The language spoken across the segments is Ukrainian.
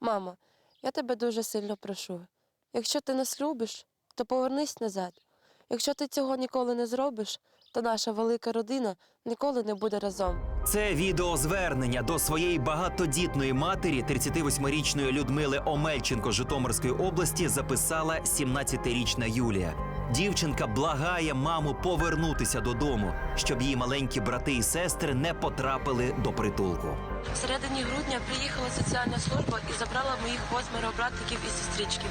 Мамо, я тебе дуже сильно прошу. Якщо ти нас любиш, то повернись назад. Якщо ти цього ніколи не зробиш, то наша велика родина ніколи не буде разом. Це відеозвернення до своєї багатодітної матері, 38-річної Людмили Омельченко Житомирської області, записала 17-річна Юлія. Дівчинка благає маму повернутися додому, щоб її маленькі брати і сестри не потрапили до притулку. В середині грудня приїхала соціальна служба і забрала моїх восьмеро братиків і сестричків.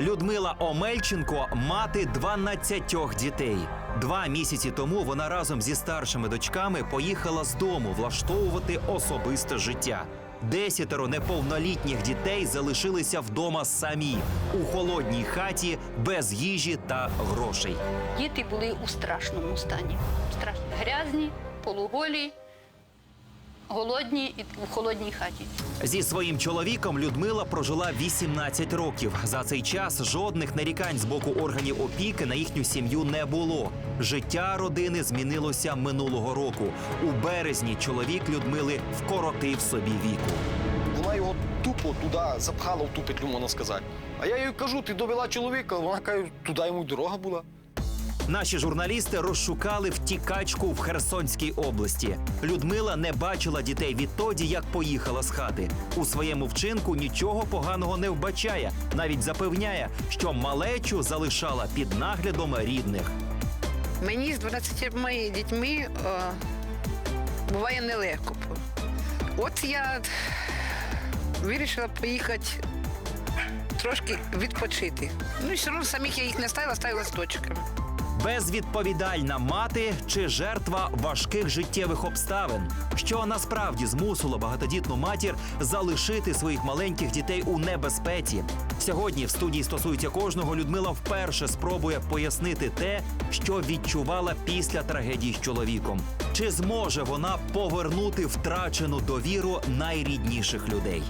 Людмила Омельченко мати 12 дітей. Два місяці тому вона разом зі старшими дочками поїхала з дому влаштовувати особисте життя. Десятеро неповнолітніх дітей залишилися вдома самі у холодній хаті без їжі та грошей. Діти були у страшному стані. Страшно. Грязні, полуголі, голодні і в холодній хаті. Зі своїм чоловіком Людмила прожила 18 років. За цей час жодних нарікань з боку органів опіки на їхню сім'ю не було. Життя родини змінилося минулого року. У березні чоловік Людмили вкоротив собі віку. Вона його тупо туди запхала в ту петлю, можна сказати. А я їй кажу, ти довела чоловіка, вона каже, туди йому дорога була. Наші журналісти розшукали втікачку в Херсонській області. Людмила не бачила дітей відтоді, як поїхала з хати. У своєму вчинку нічого поганого не вбачає. Навіть запевняє, що малечу залишала під наглядом рідних. Мені з 12 дітьми е, буває нелегко. От я вирішила поїхати трошки відпочити. Ну і все одно самих я їх не ставила, ставила з дочками. Безвідповідальна мати чи жертва важких життєвих обставин, що насправді змусило багатодітну матір залишити своїх маленьких дітей у небезпеці. Сьогодні в студії стосується кожного Людмила вперше спробує пояснити те, що відчувала після трагедії з чоловіком. Чи зможе вона повернути втрачену довіру найрідніших людей?